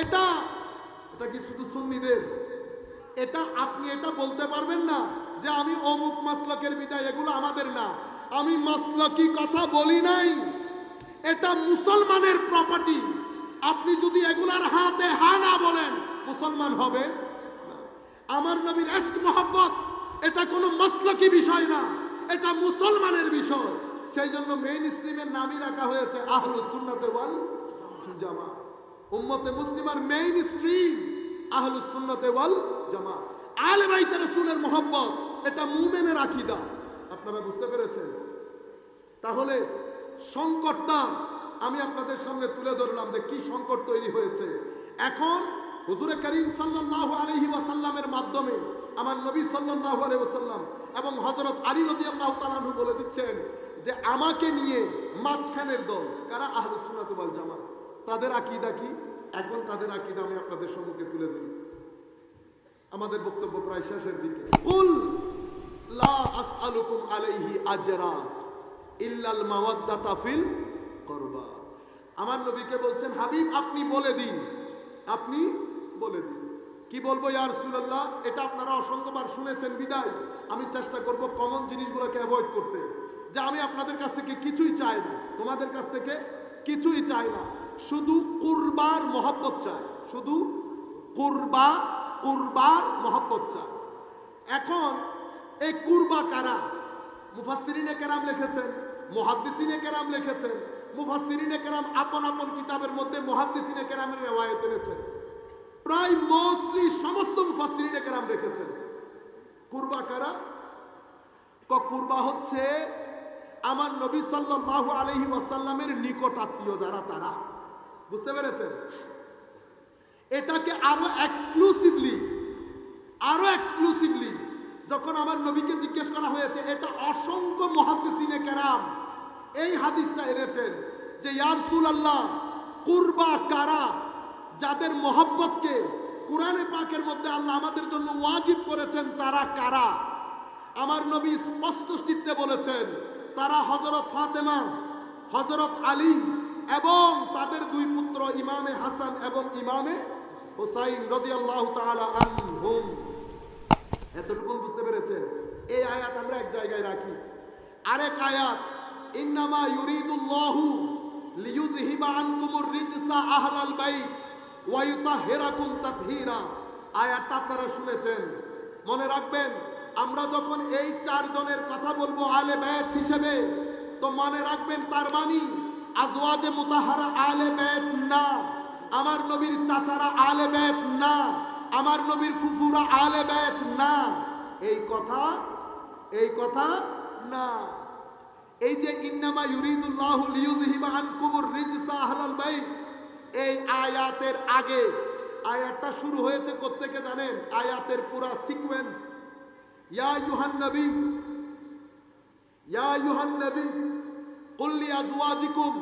এটা এটা কি শুধু সুন্নিদের? এটা আপনি এটা বলতে পারবেন না যে আমি অমুক মাসলকের বিদায়, এগুলো আমাদের না। আমি মাসলকি কথা বলি নাই। এটা মুসলমানের প্রপার্টি আপনি যদি এগুলার হাতে হা না বলেন, মুসলমান হবে? আমার নবীর এশক মোহাব্বত, এটা কোনো মাসলকি বিষয় না। এটা মুসলমানের বিষয়। সেই জন্য মেইন স্ট্রিমের নামই রাখা হয়েছে আহলুস সুন্নাতে ওয়াল জামা। উম্মতে মুসলিমার মেইন স্ট্রিম আহলুস সুন্নাতে ওয়াল জামা আলে বাইতে রাসূলের মোহাব্বত, এটা মুমিনের আকীদা। আপনারা বুঝতে পেরেছেন? তাহলে সংকটটা আমি আপনাদের সামনে তুলে ধরলাম যে কি সংকট তৈরি হয়েছে। এখন হুজুরে করিম সাল্লাল্লাহু আলাইহি ওয়াসাল্লামের মাধ্যমে আমার নবী সাল্লাল্লাহু আলাইহি ওয়াসাল্লাম এবং হযরত আলী তাআলা আনহু বলে দিচ্ছেন যে আমাকে নিয়ে মাঝখানের দল, কারা ওয়াল জামাত? তাদের আকীদা কি? এখন তাদের আকীদা আমি আপনাদের সম্মুখে তুলে ধরি। আমাদের বক্তব্য প্রায় শেষের দিকে। আজরা ইল্লাল করবা। আমার নবীকে বলছেন, হাবিব, আপনি বলে দিন। আপনি বলে দিন। কি বলব ইয়া রাসূলুল্লাহ? এটা আপনারা অসংখ্যবার শুনেছেন, বিদায়। আমি চেষ্টা করব কমন জিনিসগুলোকে অ্যাভয়েড করতে। যে আমি আপনাদের কাছ থেকে কিছুই চাই না। তোমাদের কাছ থেকে কিছুই চাই না। শুধু কুরবার মহব্বত চাই শুধু কুরবা, কুরবার মহব্বত চাই এখন এই কুরবা কারা? মুফাসসিরিনে কেরাম লিখেছেন, মুহাদ্দিসিনে কেরাম লিখেছেন, মুফাসসিরিনে কেরাম আপন আপন কিতাবের মধ্যে মুহাদ্দিসিনে কেরামের রেওয়ায়েত এনেছেন। প্রায় মোস্টলি সমস্ত মুফাসসিরিনে কেরাম রেখেছেন। কুরবা কারা? কুরবা হচ্ছে আমার নবী সাল্লাল্লাহু আলাইহি ওয়াসাল্লামের নিকট আত্মীয় যারা, তারা। বুঝতে পেরেছেন? এটাকে আরও এক্সক্লুসিভলি আরও এক্সক্লুসিভলি যখন আমার নবীকে জিজ্ঞেস করা হয়েছে, এটা অসংখ্য মহাদিসিনে কেরাম এই হাদিসটা এনেছেন যে ইয়ারসুল আল্লাহ কুরবা কারা? যাদের মোহাব্বতকে কোরআনে পাকের মধ্যে আল্লাহ আমাদের জন্য ওয়াজিব করেছেন, তারা কারা? আমার নবী স্পষ্ট চিত্তে বলেছেন, তারা হজরত ফাতেমা হজরত আলী এবং তাদের দুই পুত্র ইমামে হাসান এবং ইমামে হোসাইন রদিয়াল্লাহু তাআলা আনহুম। এতটুকুন বুঝতে পেরেছেন? এই আয়াত আমরা এক জায়গায় রাখি। আরেক আয়াত, ইন্নামা ইউরিদুল্লাহু লিয়ুযহিবা আনকুমুর রিজসা আহলাল বাইত ওয়া ইউতাহহিরাকুম তাতহীরা। আয়াতটা আপনারা শুনেছেন। মনে রাখবেন, আমরা যখন এই চারজনের কথা বলব আলে বাইত হিসেবে, তো মনে রাখবেন তার মানে আজওয়াজে মুতাহারা আলে বাইত না। আমার নবীর চাচারা আলে বাইত না। আমার নবীর ফুফুরা আলে বাইত না। এই কথা এই কথা না। এই যে ইন্নামা ইউরিদুল্লাহ লিয়ুযহিবা আনকুমুর রিজসা আহলাল বাইত, এই আয়াতের আগে, আয়াতটা শুরু হয়েছে কোত্থেকে জানেন? আয়াতের পুরা সিকোয়েন্স ইয়া ইউহান নবী, ইয়া ইউহান নবী কুল্লি আজওয়াজিকুম,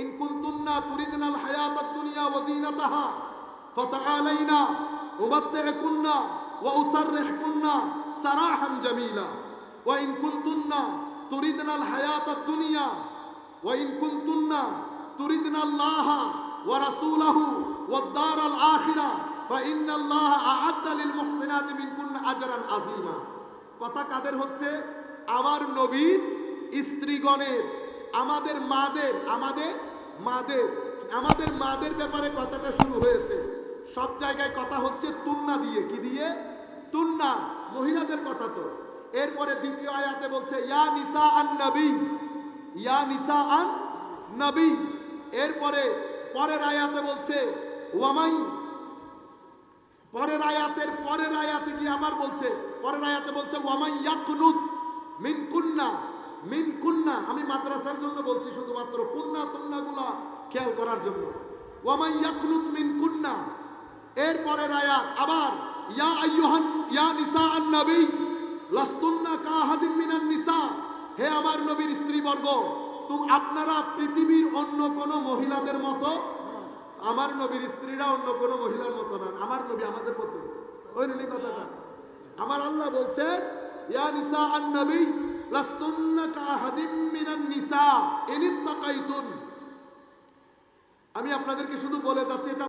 ইন কুনতুন্না তুরিদনাল হায়াতাদ দুনিয়া ওয়া দীনাতাহা, ফাতাআলাইনা, উবাত্তিকুন্না ওয়া উসাররিহকুন্না সারাহান জামিলা, ওয়া ইন কুনতুন্না তুরিদনাল হায়াতাদ দুনিয়া, ওয়া ইন কুনতুন্না তুরিদনাল্লাহা ওয়া রাসূলাহু ওয়াদ দারাল আখিরা فإن الله أعد للمحسنات منكن أجرا عظيما কথা কাদের হচ্ছে? আমার নবীর স্ত্রীগণের, আমাদের মাদের আমাদের মাদের আমাদের মাদের ব্যাপারে কথাটা শুরু হয়েছে। সব জায়গায় কথা হচ্ছে তুন্না দিয়ে। কি দিয়ে? তুন্না, মহিলাদের কথা তো। এরপরে দ্বিতীয় আয়াতে বলছে, ইয়া নিসা আন নবী। ইয়া নিসা আন নবী। এরপরে পরের আয়াতে বলছে, ওয়ামাই। পরের আয়াতের পরের আয়াতে কি আবার বলছে, পরের আয়াতে বলছে, ওয়ামাই ইয়াকনুত মিন কুন্না মিন কুন্না, আমি মাদ্রাসার জন্য বলছি শুধুমাত্র কুন্না তুন্নাগুলা খেয়াল করার জন্য। ওয়ামাই ইয়াকনুত মিন কুন্না, এর পরের আয়াত আবার, ইয়া আইয়ুহান, ইয়া নিসা আন নবী, লাস্তুন্না কাহাদিম মিনান নিসা, হে আমার নবীর স্ত্রীবর্গ তুমি আপনারা পৃথিবীর অন্য কোন মহিলাদের মতো, আমার নবীর স্ত্রীরা অন্য কোনো মহিলার মতো না, আমার নবী আমাদের মতো। ওই কথাটা। আমার আল্লাহ বলছেন, ইয়া নিসা আন নবী আমি আপনাদেরকে শুধু বলে যাচ্ছি এটা